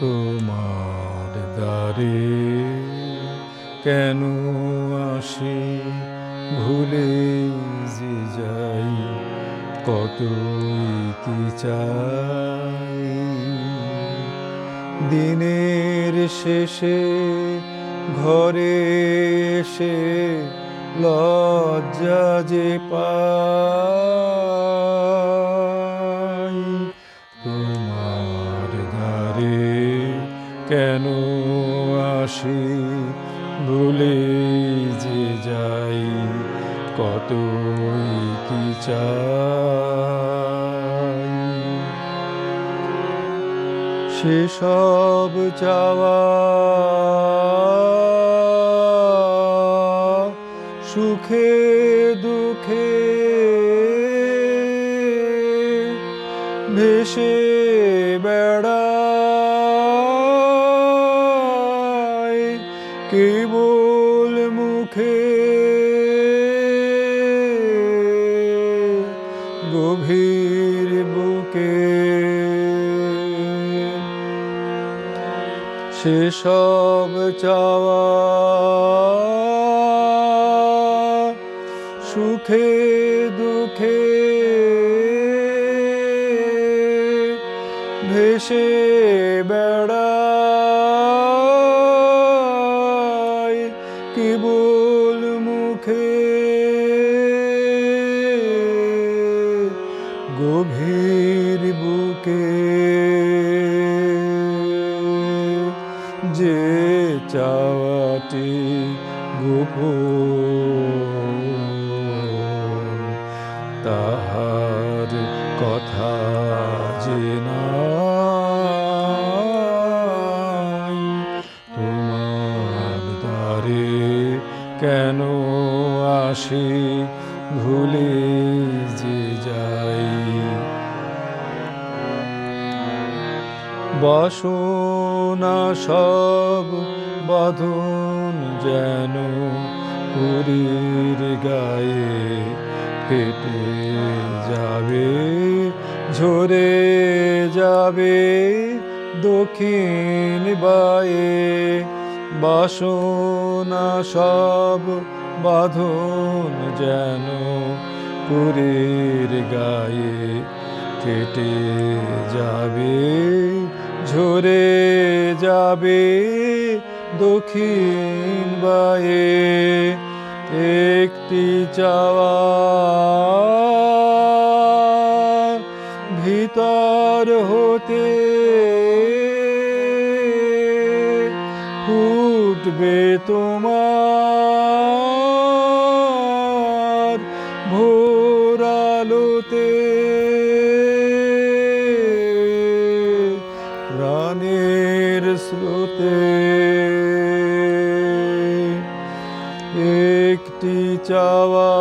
তোমার দ্বারে কেন আসি ভুলে যে যাই? কতই কি চাই? দিনের শেষে ঘরে এসে লজ্জা যে পাই, তোমার দ্বারে কেন আসি ভুলে যে যাই, কতই কি চাই? সেসব চাওয়া সুখে দুঃখে ভেসে বেড়ায় কেবল মুখে। গভীর বুকে সেসব চাওয়া সুখে দুঃখে ভেসে বেড়ায় কেবল মুখে। গভীর বুকে যে চাওয়াটি গোপন। কথা যে নাই তোমার দ্বারে কেন আসি ভুলে যে যাই? বাসনা সব বাঁধন যেন পুরীর গায়ে ফেটে ঝরে যাবে দক্ষিণ বায়ে। বাসনা সব বাঁধন যেন পুরীর গায়ে কেটে যাবে। ঝরে যাবে দক্ষিণ বায়ে। একটি চাওয়া হতে ফুটবে তোমার ভোরালোতে প্রাণের স্রোতে একটি চাওয়া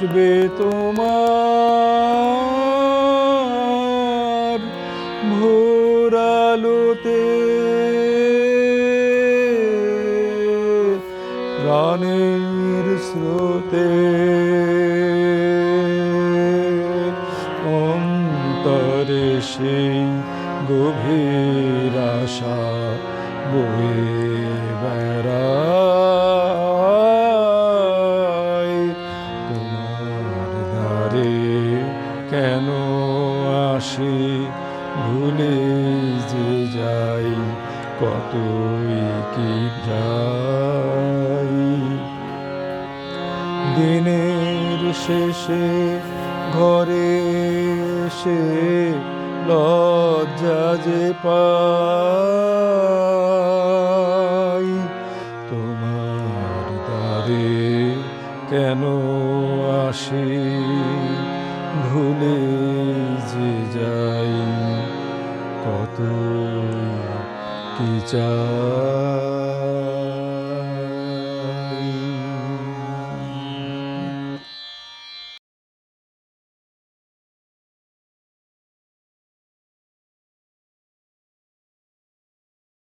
ফুটবে তোমার ভোরালোতে প্রাণের স্রোতে অন্তরে সেই গভীর আশা বয়ে কতই কি যাই। দিনের শেষে ঘরে সে লজ্জা যে পাই, তোমার দ্বারে কেন আসি ভুলে যে যাই। কত কি চাই